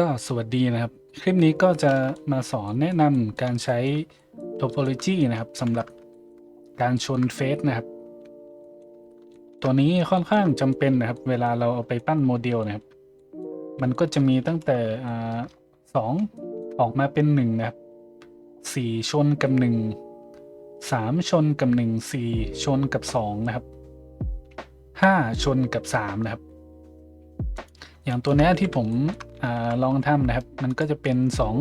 ก็สวัสดีนะครับ คลิปนี้ก็จะมาสอนแนะนำการใช้ topology นะครับสำหรับการชนเฟซนะครับ ตัวนี้ค่อนข้างจำเป็นนะครับ เวลาเราเอาไปปั้นโมเดลนะครับ มันก็จะมีตั้งแต่สองออกมาเป็นหนึ่งนะครับสี่ชนกับหนึ่งสามชนกับหนึ่งสี่ชนกับสองนะครับห้าชนกับสามนะครับ อย่างตัวนี้ที่ผม อลองทำนะครับ มันก็จะเป็นสอง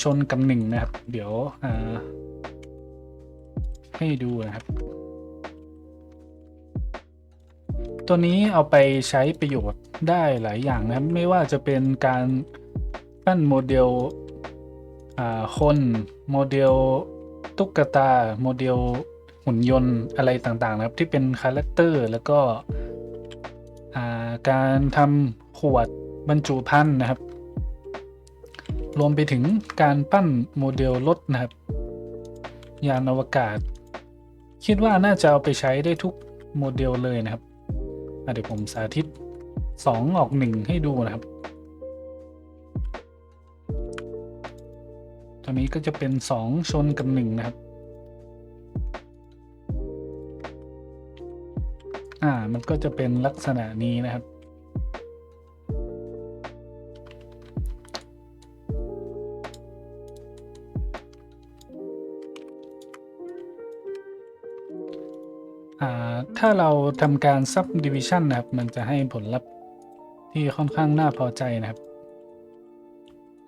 ชนกับหนึ่งนะครับ เดี๋ยวให้ดูนะครับ ตัวนี้เอาไปใช้ประโยชน์ได้หลายอย่างนะครับ ไม่ว่าจะเป็นการปั้นโมเดลคนโมเดลตุ๊กตาโมเดลหุ่นยนต์อะไรต่างๆนะครับ ที่เป็นคาแรคเตอร์แล้วก็การทำขวด บรรจุภัณฑ์นะครับ รวมไปถึงการปั้นโมเดลรถนะครับ ยานอวกาศ คิดว่าน่าจะเอาไปใช้ได้ทุกโมเดลเลยนะครับเดี๋ยวผมสาธิต 2 ออก 1 ให้ดูนะครับ ตัวนี้ก็จะเป็น 2 ชนกับ 1 นะครับ อ่า มันก็จะเป็นลักษณะนี้นะครับ ถ้าเราทำการ subdivision นะครับ มันจะให้ผลลัพธ์ที่ค่อนข้างน่าพอใจนะครับ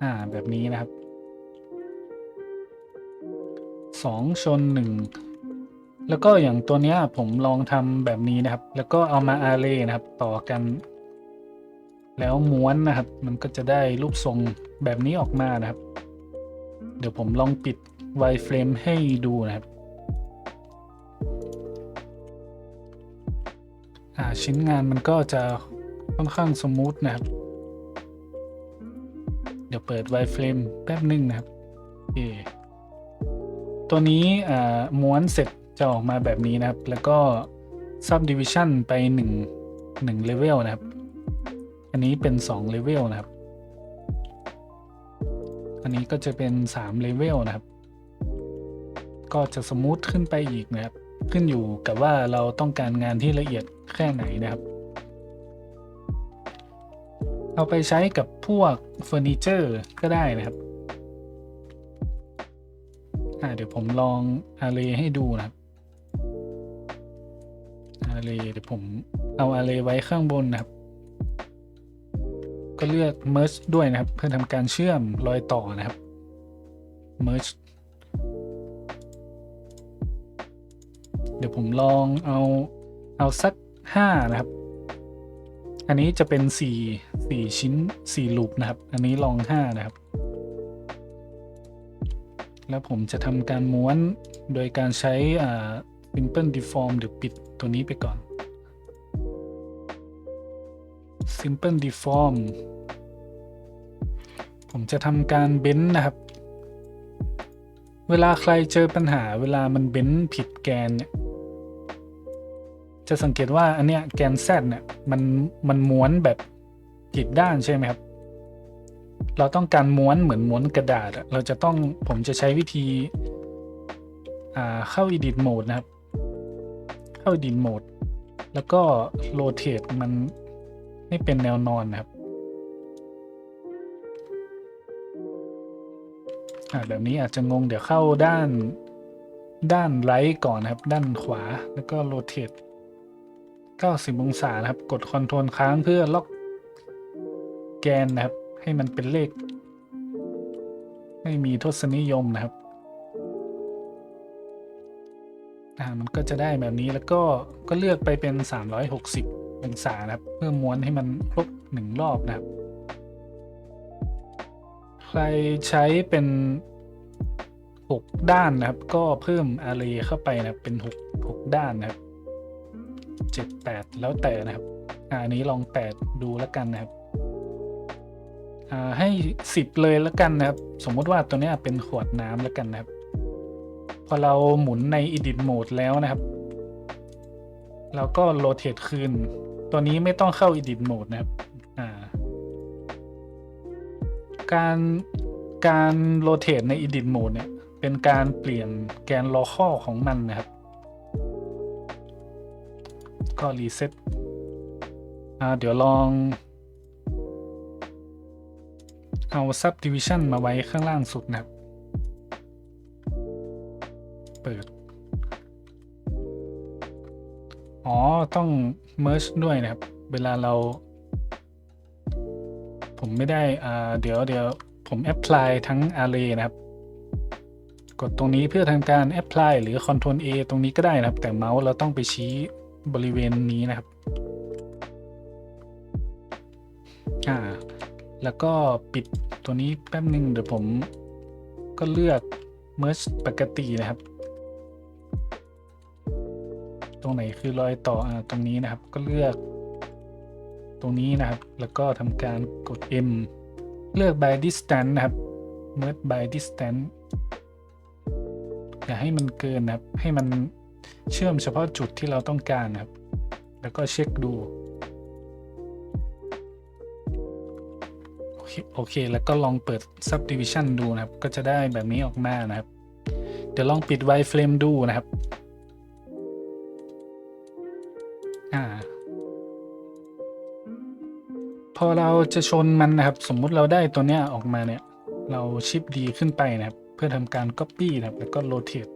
อ่า แบบนี้นะครับสองชนหนึ่งแล้วก็อย่างตัวเนี้ยผมลองทำแบบนี้นะครับ แล้วก็เอามาอาร์เรย์นะครับ ต่อกัน แล้วม้วนนะครับ มันก็จะได้รูปทรงแบบนี้ออกมานะครับ เดี๋ยวผมลองปิด wireframe ให้ดูนะครับ ชิ้นงานมันก็จะค่อนข้างสมูทนะครับ เดี๋ยวเปิด wireframe แป๊บหนึงนะครับโอตัวนี้ม้วนเสร็จจะออกมาแบบนี้นะครับ แล้วก็ subdivision ไป1 1 level นะครับ อันนี้เป็น2 level นะครับ อันนี้ก็จะเป็น3 level นะครับ ก็จะสมูทขึ้นไปอีกนะครับ ขึ้นอยู่กับว่าเราต้องการงานที่ละเอียดแค่ไหนนะครับ เอาไปใช้กับพวกเฟอร์นิเจอร์ก็ได้นะครับอ่าเดี๋ยวผมลองอาร์เรย์ให้ดูนะครับอาร์เรย์เดี๋ยวผมเอาอาร์เรย์ไว้ข้างบนนะครับ ก็เลือก merge ด้วยนะครับ เพื่อทำการเชื่อมรอยต่อนะครับ merge ดี๋ยวผมลองเอาเอาสักห้านะครับ อันนี้จะเป็นสี่สี่ชิ้นสี่ลูปนะครับ อันนี้ลองห้านะครับ แล้วผมจะทำการม้วนโดยการใช้ อ่า simple deform เดี๋ยวปิดตัวนี้ไปก่อน simple deform ผมจะทำการเบนนะครับ เวลาใครเจอปัญหาเวลามันเบนผิดแกนเนี่ย จะสังเกตว่าอันเนี้ยแกน Z เนี่ยมันมันม้วนแบบผิดด้านใช่ไหมครับ เราต้องการม้วนเหมือนม้วนกระดาษ เราจะต้องผมจะใช้วิธีอ่าเข้า edit mode นะครับ เข้า edit mode แล้วก็ rotate มันให้เป็นแนวนอนนะครับอ่าแบบนี้อาจจะงงเดี๋ยวเข้าด้านด้านไรต์ก่อนนะครับ ด้านขวาแล้วก็ rotate 90 องศานะครับ กด Ctrl ค้างเพื่อล็อกแกนนะครับ ให้มันเป็นเลข ไม่มีทศนิยมนะครับอ่ามันก็จะได้แบบนี้แล้วก็ก็เลือกไปเป็น 360 องศานะครับ เพื่อม้วนให้มันครบหนึ่งรอบนะครับ ใครใช้เป็น 6 ด้านนะครับ ก็เพิ่มอาร์เข้าไปนะเป็น 6 6 ด้านนะครับ 7 8 แล้วแต่นะครับอันนี้ลอง 8 ดูแล้วกันนะครับให้ 10 เลยแล้วกันนะครับ สมมติว่าตัวนี้เป็นขวดน้ำแล้วกันนะครับ พอเราหมุนใน edit mode แล้วนะครับ เราก็ rotate คืน ตัวนี้ไม่ต้องเข้า edit mode นะครับการการโรเตทใน edit mode เนี่ยเป็นการเปลี่ยนแกน local ของมันนะครับ ก็รีเซ็ตอ่าเดี๋ยวลอง เอา subdivision มาไว้ข้างล่างสุดนะครับ เปิด อ๋อ ต้อง merge ด้วยนะครับ เวลาเรา ผมไม่ได้อ่าเดี๋ยวเดี๋ยวผม apply ทั้ง array นะครับ กดตรงนี้เพื่อทำการ apply หรือ control A ตรงนี้ก็ได้นะครับ แต่เมาส์เราต้องไปชี้ บริเวณนี้นะครับ อ่า แล้วก็ปิดตัวนี้แป๊บหนึ่งเดี๋ยวผมก็เลือก merge ปกตินะครับ ตรงไหนคือรอยต่ออ่าตรงนี้นะครับ ก็เลือก ตรงนี้นะครับ แล้วก็ทำการกด M เลือก by distance นะครับ merge by distance อย่าให้มันเกินนะครับ ให้มัน เชื่อมเฉพาะจุดที่เราต้องการนะครับ แล้วก็เช็คดูโอเคโอเค แล้วก็ลองเปิด subdivision ดูนะครับ ก็จะได้แบบนี้ออกมานะครับ เดี๋ยวลองปิด wireframe ดูนะครับ อ่า พอเราจะชนมันนะครับ สมมุติเราได้ตัวเนี้ยออกมาเนี่ย เราชิปดีขึ้นไปนะครับ เพื่อทำการ copy นะครับ แล้วก็ rotate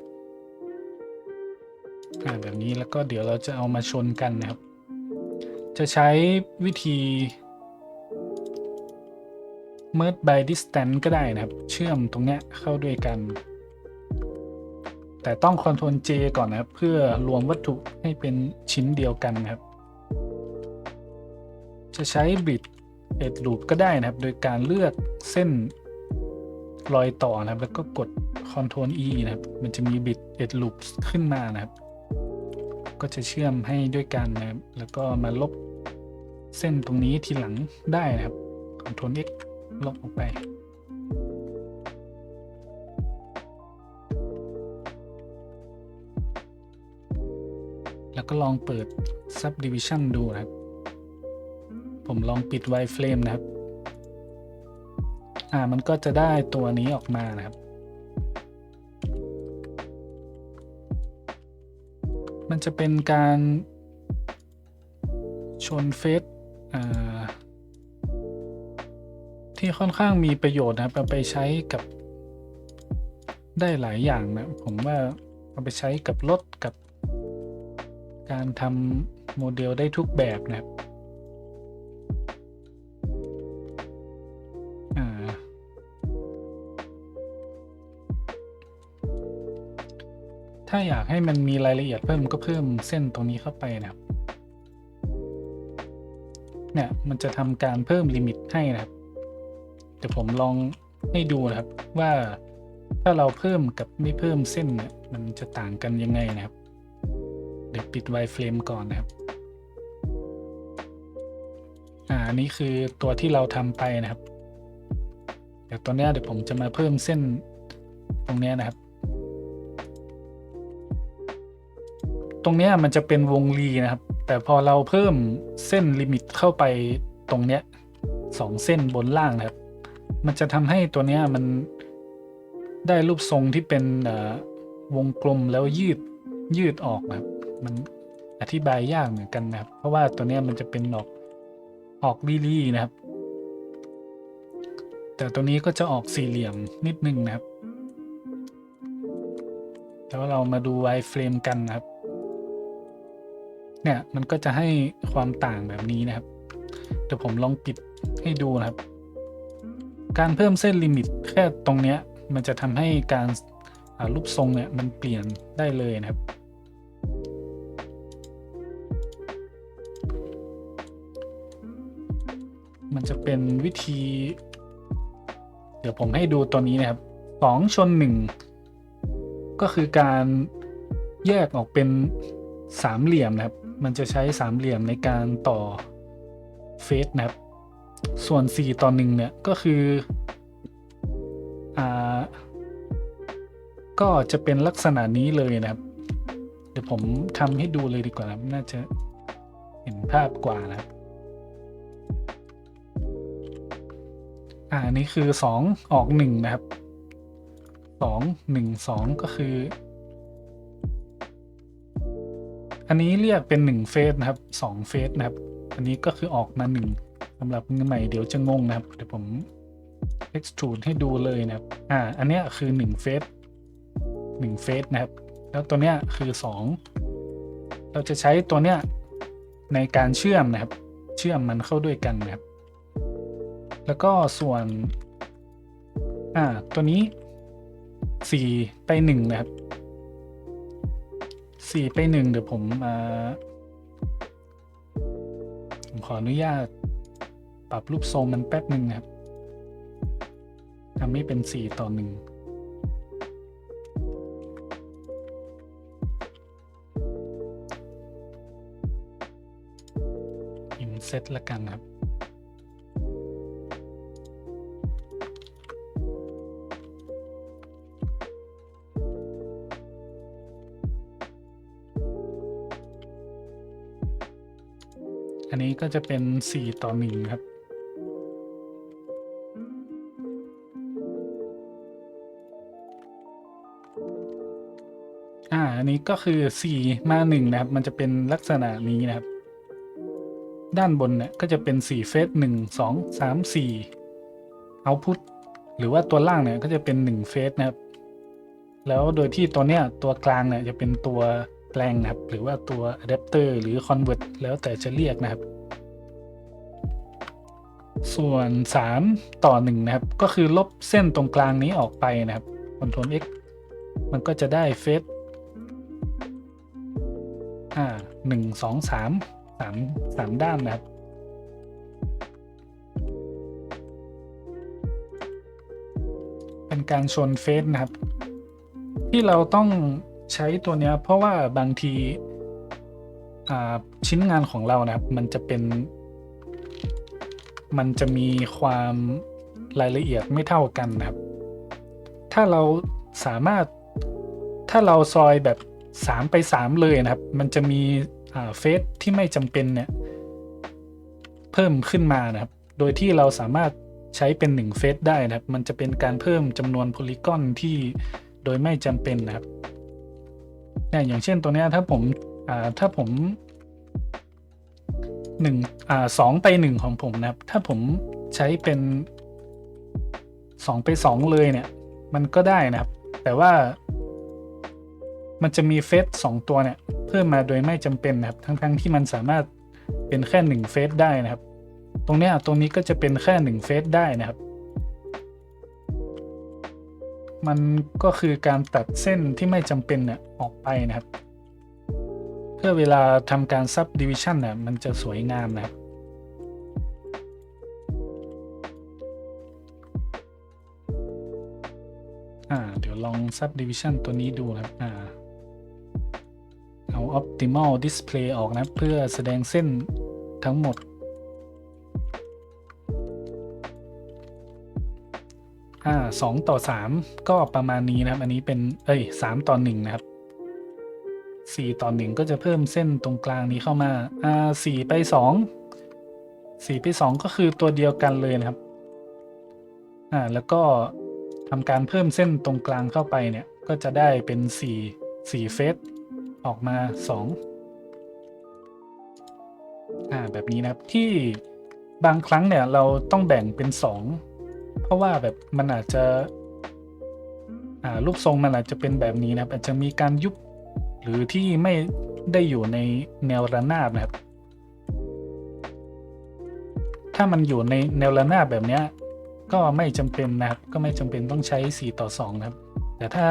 อ่าแบบนี้แล้วก็เดี๋ยวเราจะเอามาชนกันนะครับ จะใช้วิธี merge by distance ก็ได้นะครับ เชื่อมตรงเนี้ยเข้าด้วยกัน แต่ต้อง Ctrl J ก่อนนะครับ เพื่อรวมวัตถุให้เป็นชิ้นเดียวกันนะครับ จะใช้ bridge edge loop ก็ได้นะครับ โดยการเลือกเส้นรอยต่อนะครับ แล้วก็กด Ctrl E นะครับ มันจะมี bridge edge loop ขึ้นมานะครับ ก็จะเชื่อมให้ด้วยกันนะครับแล้วก็มาลบเส้นตรงนี้ทีหลังได้นะครับ Ctrl X ลบออกไป แล้วก็ลองเปิด subdivision ดูนะครับ ผมลองปิด wireframe นะครับ อ่ามันก็จะได้ตัวนี้ออกมานะครับ มันจะเป็นการชนเฟซที่ค่อนข้างมีประโยชน์นะครับเอาไปใช้กับได้หลายอย่างนะ ผมว่าเอาไปใช้กับรถกับการทำโมเดลได้ทุกแบบนะครับ ถ้าอยากให้มันมีรายละเอียดเพิ่มก็เพิ่มเส้นตรงนี้เข้าไปนะครับ เนี่ยมันจะทำการเพิ่มลิมิตให้นะครับ เดี๋ยวผมลองให้ดูนะครับว่าถ้าเราเพิ่มกับไม่เพิ่มเส้นเนี่ยมันจะต่างกันยังไงนะครับ เดี๋ยวปิด wireframe ก่อนนะครับอ่าอันนี้คือตัวที่เราทำไปนะครับ เดี๋ยวตัวนี้เดี๋ยวผมจะมาเพิ่มเส้นตรงนี้นะครับ ตรงเนี้ยมันจะเป็นวงรีนะครับ แต่พอเราเพิ่มเส้นลิมิตเข้าไปตรงเนี้ยสองเส้นบนล่างนะครับ มันจะทำให้ตัวเนี้ยมันได้รูปทรงที่เป็นวงกลมแล้วยืดยืดออกนะครับ มันอธิบายยากเหมือนกันนะครับ เพราะว่าตัวเนี้ยมันจะเป็นออกออกลี่ๆนะครับ แต่ตัวนี้ก็จะออกสี่เหลี่ยมนิดนึงนะครับแล้วเรามาดู wireframe กันนะครับ เนี่ยมันก็จะให้ความต่างแบบนี้นะครับ เดี๋ยวผมลองปิดให้ดูนะครับ การเพิ่มเส้นลิมิตแค่ตรงเนี้ยมันจะทำให้การรูปทรงเนี่ยมันเปลี่ยนได้เลยนะครับ มันจะเป็นวิธี เดี๋ยวผมให้ดูตัวนี้นะครับสองชนหนึ่งก็คือการแยกออกเป็นสามเหลี่ยมนะครับ มันจะใช้สามเหลี่ยมในการต่อเฟสนะครับส่วน 4 ต่อ1เนี่ย ก็คืออ่าก็จะเป็นลักษณะนี้เลยนะครับ เดี๋ยวผมทำให้ดูเลยดีกว่านะน่าจะเห็นภาพกว่านะครับอ่าอันนี้คือสองออกหนึ่งนะครับสองหนึ่งสองก็คือ อันนี้เรียกเป็นหนึ่งเฟสนะครับสองเฟสนะครับ อันนี้ก็คือออกมาหนึ่งสำหรับมือใหม่เดี๋ยวจะงงนะครับ เดี๋ยวผม extrude ให้ดูเลยนะครับ อ่า อันเนี้ยคือหนึ่งเฟสหนึ่งเฟสนะครับ แล้วตัวเนี้ยคือสองเราจะใช้ตัวเนี้ยในการเชื่อมนะครับ เชื่อมมันเข้าด้วยกันนะครับ แล้วก็ส่วน อ่า ตัวนี้สี่ไปหนึ่งนะครับ สี่ไปหนึ่งเดี๋ยวผมอ่าผมขออนุญาต ปรับรูปทรงมันแป๊บหนึ่งนะครับทำให้เป็นสี่ต่อหนึ่งอินเซตละกันครับ ก็จะเป็น 4 ต่อ 1 ครับ อ่า อันนี้ก็คือ 4 มา 1 นะครับ มันจะเป็นลักษณะนี้นะครับ ด้านบนเนี่ยก็จะเป็น 4 เฟส 1 2 3 4 เอาพุทหรือว่าตัวล่างเนี่ยก็จะเป็น 1 เฟสนะครับ แล้วโดยที่ตัวเนี้ยตัวกลางเนี่ยจะเป็นตัวแปลงนะครับ หรือว่าตัวอะแดปเตอร์หรือคอนเวิร์ตแล้วแต่จะเรียกนะครับ ส่วน 3 ต่อ 1 นะครับ ก็คือลบเส้นตรงกลางนี้ออกไปนะครับ Ctrl X มันก็จะได้เฟสอ่าหนึ่งสองสามสามสามด้านนะครับ เป็นการชนเฟสนะครับ ที่เราต้องใช้ตัวเนี้ยเพราะว่าบางทีอ่าชิ้นงานของเรานะครับ มันจะเป็น มันจะมีความรายละเอียดไม่เท่ากันนะครับ ถ้าเราสามารถถ้าเราซอยแบบ 3 ไป 3 เลยนะครับ มันจะมีเฟสที่ไม่จำเป็นเนี่ยเพิ่มขึ้นมานะครับ โดยที่เราสามารถใช้เป็น1เฟสได้นะครับ มันจะเป็นการเพิ่มจำนวนโพลีกอนที่โดยไม่จำเป็นนะครับเนี่ยอย่างเช่นตัวนี้ถ้าผมถ้าผม หนึ่งอ่าสองไปหนึ่งของผมนะครับ ถ้าผมใช้เป็นสองไปสองเลยเนี่ย มันก็ได้นะครับ แต่ว่า มันจะมีเฟสสองตัวเนี่ย เพิ่มมาโดยไม่จำเป็นนะครับ ทั้งๆทที่มันสามารถเป็นแค่หนึ่งเฟสได้นะครับ ตรงเนี้ยตรงนี้ก็จะเป็นแค่หนึ่งเฟสได้นะครับ มันก็คือการตัดเส้นที่ไม่จำเป็นเนี่ยออกไปนะครับ เพื่อเวลาทำการ subdivision เนี่ยมันจะสวยงามนะครับอ่าเดี๋ยวลอง subdivision ตัวนี้ดูนะครับอ่าเอา optimal display ออกนะเพื่อแสดงเส้นทั้งหมด อ่าสองต่อสามก็ประมาณนี้นะครับ อันนี้เป็น เอ้ยสามต่อหนึ่งนะครับ สี่ต่อหนึ่งก็จะเพิ่มเส้นตรงกลางนี้เข้ามาอ่าสี่ไปสองสี่ไปสองก็คือตัวเดียวกันเลยนะครับอ่าแล้วก็ทำการเพิ่มเส้นตรงกลางเข้าไปเนี่ย ก็จะได้เป็นสี่สี่เฟสออกมาสองอ่าแบบนี้นะครับที่บางครั้งเนี่ยเราต้องแบ่งเป็นสองเพราะว่าแบบมันอาจจะรูปทรงมันอาจจะเป็นแบบนี้นะครับอาจจะมีการยุบ หรือที่ไม่ได้อยู่ในแนวระนาบนะครับ ถ้ามันอยู่ในแนวระนาบแบบนี้ก็ไม่จำเป็นนะครับ ก็ไม่จำเป็นต้องใช้ 4 ต่อ 2 นะครับ แต่ถ้า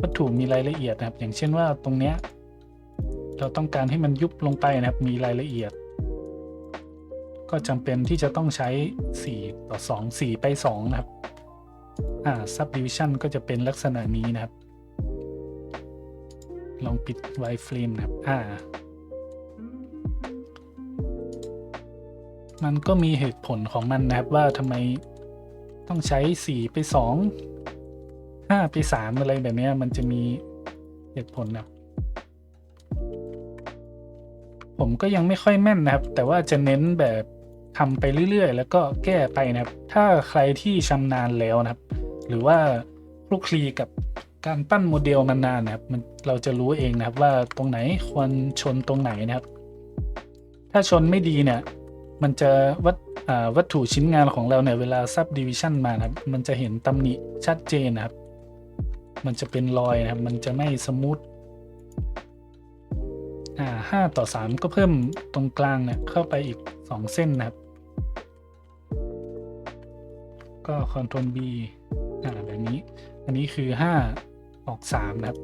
วัตถุมีรายละเอียดนะครับ อย่างเช่นว่าตรงเนี้ยเราต้องการให้มันยุบลงไปนะครับ มีรายละเอียด ก็จำเป็นที่จะต้องใช้ 4 ต่อ 2 4 ไป 2 นะครับอ่า subdivision ก็จะเป็นลักษณะนี้นะครับ ลองปิด wireframe นะครับ อ่า มันก็มีเหตุผลของมันนะครับว่าทำไมต้องใช้ 4 ไป 2 5 ไป 3 อะไรแบบเนี้ยมันจะมีเหตุผลนะครับ ผมก็ยังไม่ค่อยแม่นนะครับ แต่ว่าจะเน้นแบบทำไปเรื่อยๆ แล้วก็แก้ไปนะครับ ถ้าใครที่ชำนาญแล้วนะครับ หรือว่าคลุกคลีกับ การปั้นโมเดลมานานนะครับมันเราจะรู้เองนะครับว่าตรงไหนควรชนตรงไหนนะครับ ถ้าชนไม่ดีเนี่ย มันจะวัตอ่าวัตถุชิ้นงานของเราเนี่ยเวลาซับดิวิชันมานะครับ มันจะเห็นตำหนิชัดเจนนะครับ มันจะเป็นรอยนะครับ มันจะไม่สมูทอ่าห้าต่อสามก็เพิ่มตรงกลางเนี่ยเข้าไปอีกสองเส้นนะครับ ก็ Ctrl B อ่าแบบนี้ อันนี้คือห้า ออกสามนะครับ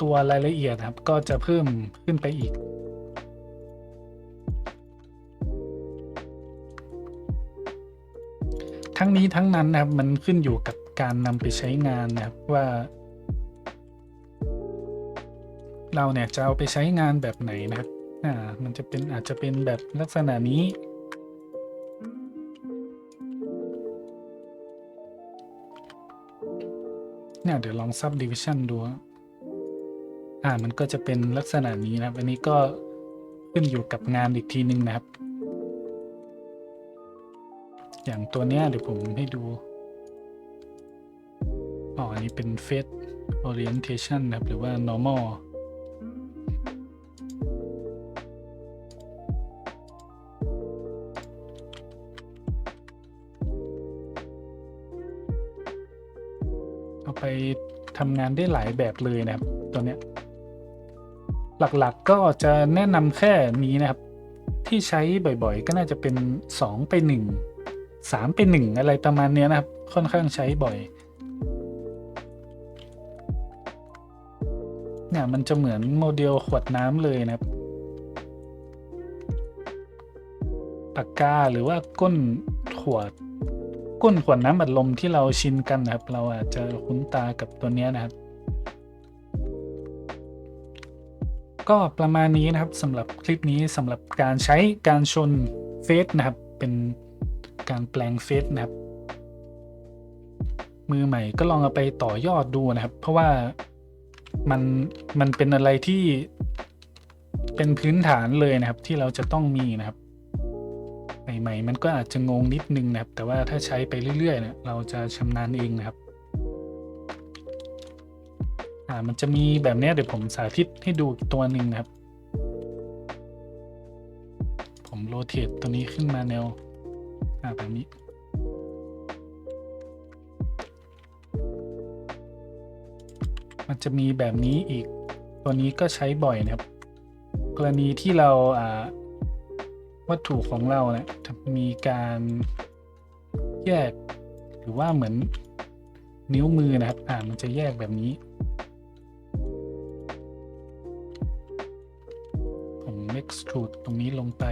ตัวรายละเอียดนะครับ ก็จะเพิ่มขึ้นไปอีก ทั้งนี้ทั้งนั้นนะครับ มันขึ้นอยู่กับการนำไปใช้งานนะครับว่า เราเนี่ยจะเอาไปใช้งานแบบไหนนะครับ อ่า มันจะเป็นอาจจะเป็นแบบลักษณะนี้ เนี่ยเดี๋ยวลอง subdivision ดู อ่า มันก็จะเป็นลักษณะนี้นะครับ อันนี้ก็ขึ้นอยู่กับงานอีกทีหนึ่งนะครับ อย่างตัวเนี้ยเดี๋ยวผมให้ดู อ๋อ อันนี้เป็น face orientation นะครับ หรือว่า normal ทำงานได้หลายแบบเลยนะครับตัวเนี้ยหลักๆก็จะแนะนำแค่นี้นะครับ ที่ใช้บ่อยๆ ก็น่าจะเป็น 2 ไป 1 3 ไป 1 อะไรประมาณนี้นะครับ ค่อนข้างใช้บ่อยเนี่ยมันจะเหมือนโมเดลขวดน้ำเลยนะครับปากกาหรือว่าก้นขวด ก้นขวดน้ำอัดลมที่เราชินกันนะครับ เราอาจจะคุ้นตากับตัวนี้นะครับ ก็ประมาณนี้นะครับสำหรับคลิปนี้สำหรับการใช้การชนเฟสนะครับ เป็นการแปลงเฟสนะครับ มือใหม่ก็ลองเอาไปต่อยอดดูนะครับ เพราะว่ามันมันเป็นอะไรที่เป็นพื้นฐานเลยนะครับที่เราจะต้องมีนะครับ ใหม่ๆ มันก็อาจจะงงนิดนึงนะครับ แต่ว่าถ้าใช้ไปเรื่อยๆเนี่ยเราจะชำนาญเองนะครับอ่ามันจะมีแบบนี้เดี๋ยวผมสาธิตให้ดูตัวหนึ่งนะครับ ผมโรเตทตัวนี้ขึ้นมาแนวอ่าแบบนี้มันจะมีแบบนี้อีก ตัวนี้ก็ใช้บ่อยนะครับ กรณีที่เราอ่า วัตถุของเราเนี่ยจะมีการแยกหรือว่าเหมือนนิ้วมือนะครับ อ่ามันจะแยกแบบนี้ ผม extrude ตรงนี้ลงไป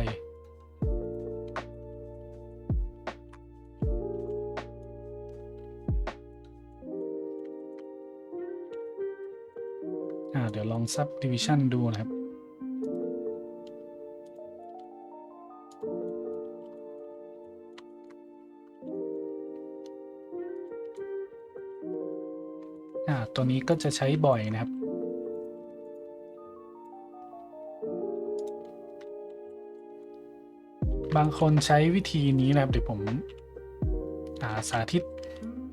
อ่าเดี๋ยวลอง subdivision ดูนะครับ อ่าตัวนี้ก็จะใช้บ่อยนะครับ บางคนใช้วิธีนี้นะครับ เดี๋ยวผมอ่าสาธิต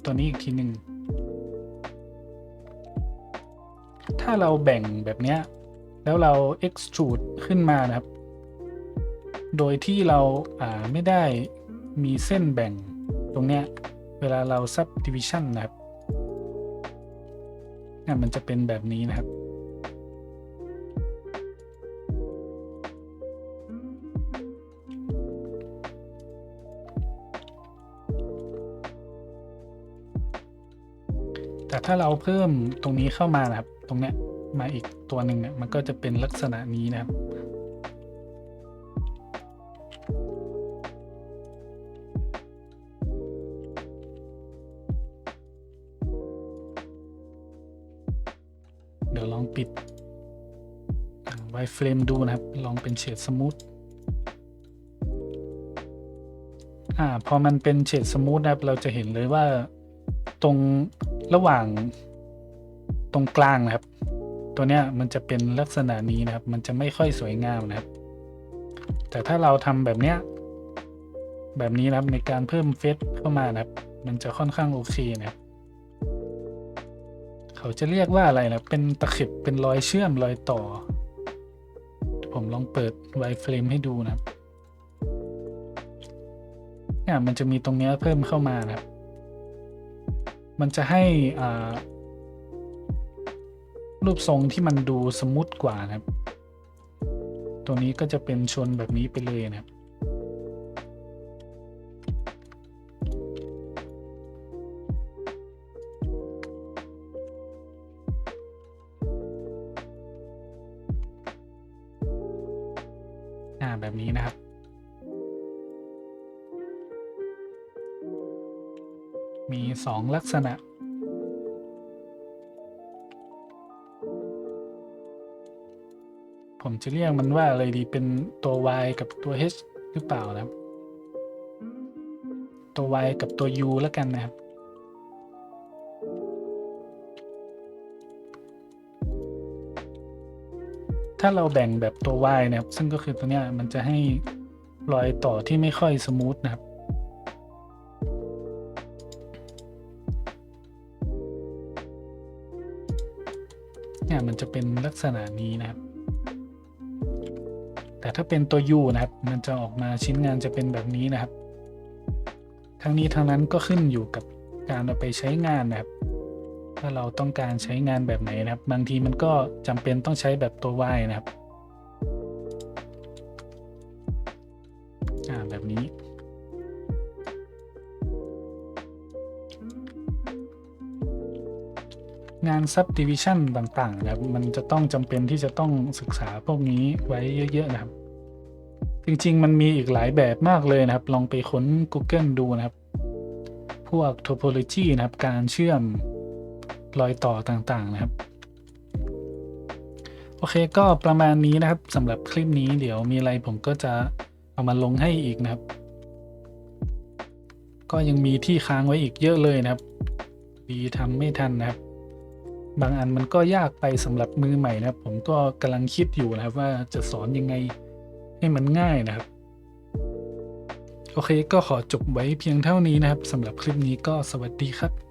ตัวนี้อีกทีหนึ่ง ถ้าเราแบ่งแบบเนี้ย แล้วเรา extrude ขึ้นมานะครับ โดยที่เราอ่าไม่ได้มีเส้นแบ่งตรงเนี้ยเวลาเรา subdivision นะครับเนี่ยมันจะเป็นแบบนี้นะครับ แต่ถ้าเราเพิ่มตรงนี้เข้ามานะครับ ตรงเนี้ยมาอีกตัวหนึ่งเนี่ยมันก็จะเป็นลักษณะนี้นะครับ รมดูนะครับ ลองเป็นเฉดสมูทอ่าพอมันเป็นเฉดสมูทนะครับ เราจะเห็นเลยว่าตรงระหว่างตรงกลางนะครับ ตัวเนี้ยมันจะเป็นลักษณะนี้นะครับ มันจะไม่ค่อยสวยงามนะครับ แต่ถ้าเราทำแบบเนี้ยแบบนี้นะครับในการเพิ่มเฟซเข้ามานะครับ มันจะค่อนข้างโอเคนะครับเขาจะเรียกว่าอะไรนะเป็นตะเข็บเป็นรอยเชื่อมรอยต่อ ผมลองเปิดไวเฟรมให้ดูนะครับเนี่ยมันจะมีตรงนี้เพิ่มเข้ามานะครับ มันจะให้อ่ารูปทรงที่มันดูสมูทกว่านะครับ ตัวนี้ก็จะเป็นชนแบบนี้ไปเลยนะครับ แบบนี้นะครับ มีสองลักษณะ ผมจะเรียกมันว่าอะไรดีเป็นตัว y กับตัว h หรือเปล่านะครับ ตัว y กับตัว u แล้วกันนะครับ ถ้าเราแบ่งแบบตัว y นะครับ ซึ่งก็คือตัวเนี้ยมันจะให้รอยต่อที่ไม่ค่อยสมูทนะครับ เนี่ยมันจะเป็นลักษณะนี้นะครับ แต่ถ้าเป็นตัว U นะครับ มันจะออกมาชิ้นงานจะเป็นแบบนี้นะครับ ทั้งนี้ทั้งนั้นก็ขึ้นอยู่กับการเอาไปใช้งานนะครับ ถ้าเราต้องการใช้งานแบบไหนนะครับ บางทีมันก็จำเป็นต้องใช้แบบตัว Y นะครับอ่าแบบนี้ งาน subdivision ต่างๆนะครับ มันจะต้องจำเป็นที่จะต้องศึกษาพวกนี้ไว้เยอะ ๆ นะครับ จริง ๆ มันมีอีกหลายแบบมากเลยนะครับ ลองไปค้น Google ดูนะครับ พวก topology นะครับ การเชื่อม รอยต่อต่างๆนะครับ โอเคก็ประมาณนี้นะครับสำหรับคลิปนี้เดี๋ยวมีอะไรผมก็จะเอามาลงให้อีกนะครับ ก็ยังมีที่ค้างไว้อีกเยอะเลยนะครับ ดีทำไม่ทันนะครับ บางอันมันก็ยากไปสำหรับมือใหม่นะครับ ผมก็กำลังคิดอยู่นะครับว่าจะสอนยังไงให้มันง่ายนะครับโอเค ก็ขอจบไว้เพียงเท่านี้นะครับสำหรับคลิปนี้ก็สวัสดีครับ